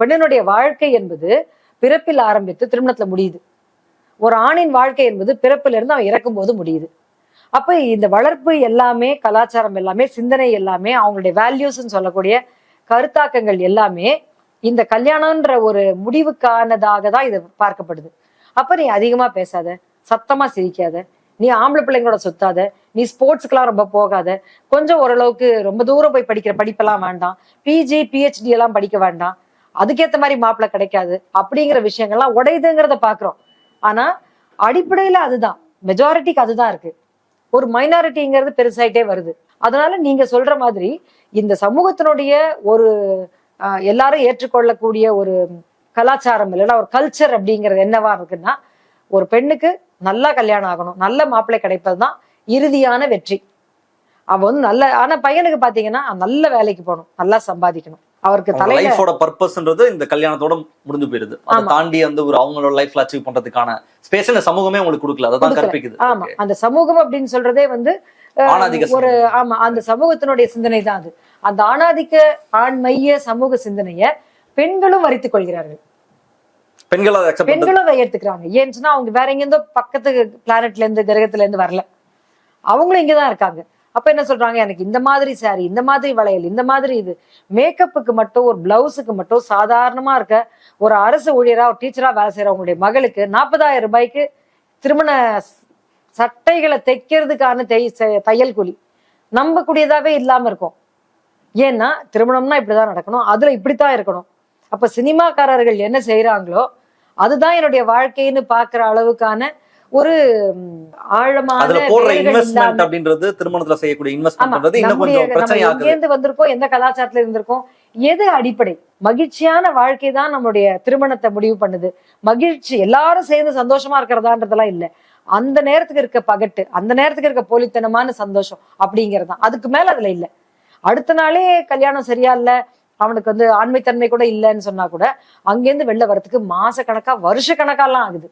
பெண்ணினுடைய வாழ்க்கை என்பது பிறப்பில் ஆரம்பித்து திருமணத்துல முடியுது. ஒரு ஆணின் வாழ்க்கை என்பது பிறப்பில இருந்து அவன் இறக்கும் போது முடியுது. அப்ப இந்த வளர்ப்பு எல்லாமே கலாச்சாரம் எல்லாமே சிந்தனை எல்லாமே அவங்களுடைய வேல்யூஸ்ன்னு சொல்லக்கூடிய கருத்தாக்கங்கள் எல்லாமே இந்த கல்யாணம்ன்ற ஒரு முடிவுக்கானதாக தான் இது பார்க்கப்படுது. அப்ப நீ அதிகமா பேசாத சத்தமா சிரிக்காத நீ ஆம்பளை பிள்ளைங்களோட சுத்தாத நீ ஸ்போர்ட்ஸ்க்கெல்லாம் ரொம்ப போகாத கொஞ்சம் ஓரளவுக்கு ரொம்ப தூரம் போய் படிக்கிற படிப்பெல்லாம் வேண்டாம் பிஜி பிஹெச்டி எல்லாம் படிக்க வேண்டாம் அதுக்கேற்ற மாதிரி மாப்பிள்ளை கிடைக்காது அப்படிங்கிற விஷயங்கள்லாம் உடையுதுங்கிறத பாக்குறோம் ஆனா அடிப்படையில அதுதான். மெஜாரிட்டிக்கு அதுதான் இருக்கு. ஒரு மைனாரிட்டிங்கிறது பெருசாயிட்டே வருது. அதனால நீங்க சொல்ற மாதிரி இந்த சமூகத்தினுடைய ஒரு எல்லாரும் ஏற்றுக்கொள்ளக்கூடிய ஒரு கலாச்சாரம் இல்லைன்னா ஒரு கல்ச்சர் அப்படிங்கிறது என்னவா இருக்குன்னா ஒரு பெண்ணுக்கு நல்லா கல்யாணம் ஆகணும் நல்ல மாப்பிள்ளை கிடைப்பது தான் இறுதியான வெற்றி. அவ வந்து நல்ல ஆனா பையனுக்கு பாத்தீங்கன்னா நல்ல வேலைக்கு போகணும். நல்லா சம்பாதிக்கணும். அவருக்கு லைஃபோட பர்பஸ்ன்றது இந்த கல்யாணத்தோட முடிஞ்சு போயிருது அதை. தாண்டி வந்து ஒரு அவங்களோட லைஃப்ல அச்சீவ் பண்றதுக்கான ஸ்பேஸ் இந்த சமூகமே உங்களுக்கு கொடுக்கல. அதை தான் கொடுக்கல. கற்பிக்குது. ஆமா. அந்த சமூகம் அப்படின்னு சொல்றதே வந்து ஒரு ஆமா அந்த சமூகத்தினுடைய சிந்தனை தான் அது. அந்த ஆணாதிக்க ஆண் மைய சமூக சிந்தனைய பெண்களும் வரித்துக் கொள்கிறார்கள். பெண்கள் அதை அக்செப்ட் பெண்களும் அதை ஏத்துக்கிறாங்க ஏன்னு சொன்னா அவங்க வேற எங்கேருந்தோ பக்கத்து பிளானட்ல இருந்து கிரகத்துல இருந்து வரல. அவங்களும் இங்கதான் இருக்காங்க. அப்ப என்ன சொல்றாங்க? எனக்கு இந்த மாதிரி சாரி இந்த மாதிரி வளையல் இந்த மாதிரி இது. மேக்கப்புக்கு மட்டும் ஒரு பிளவுஸுக்கு மட்டும் சாதாரணமா இருக்க ஒரு அரசு ஊழியரா ஒரு டீச்சரா வேலை செய்யறவங்களுடைய மகளுக்கு நாற்பதாயிரம் ரூபாய்க்கு திருமண சட்டைகளை தைக்கிறதுக்கான தை- தையல் கூலி நம்பக்கூடியதாவே இல்லாம இருக்கும். ஏன்னா திருமணம்னா இப்படிதான் நடக்கணும். அதுல இப்படித்தான் இருக்கணும். அப்ப சினிமாக்காரர்கள் என்ன செய்யறாங்களோ அதுதான் என்னுடைய வாழ்க்கைன்னு பாக்குற அளவுக்கான ஒரு ஆழமான அதுல போடுற இன்வெஸ்ட்மெண்ட் அப்படின்றது திருமணத்துல செய்யக்கூடிய இன்வெஸ்ட்மெண்ட் இன்னும் கொஞ்சம் நம்ம பிரச்சனையாக்குது எங்கேருந்து வந்திருக்கோம் எந்த கலாச்சாரத்துல இருந்திருக்கோம் எது அடிப்படை? மகிழ்ச்சியான வாழ்க்கை தான் நம்மளுடைய திருமணத்தை முடிவு பண்ணுது. மகிழ்ச்சி எல்லாரும் சேர்ந்து சந்தோஷமா இருக்கிறதான்றதெல்லாம் இல்ல. அந்த நேரத்துக்கு இருக்க பகட்டு அந்த நேரத்துக்கு இருக்க போலித்தனமான சந்தோஷம் அப்படிங்கிறது தான். அதுக்கு மேல அதுல இல்ல. அடுத்த நாளே கல்யாணம் சரியா இல்ல அவனுக்கு வந்து ஆண்மைத்தன்மை கூட இல்லைன்னு சொன்னா கூட அங்கேருந்து வெளில வரதுக்கு மாச கணக்கா வருஷ கணக்காலாம் ஆகுது.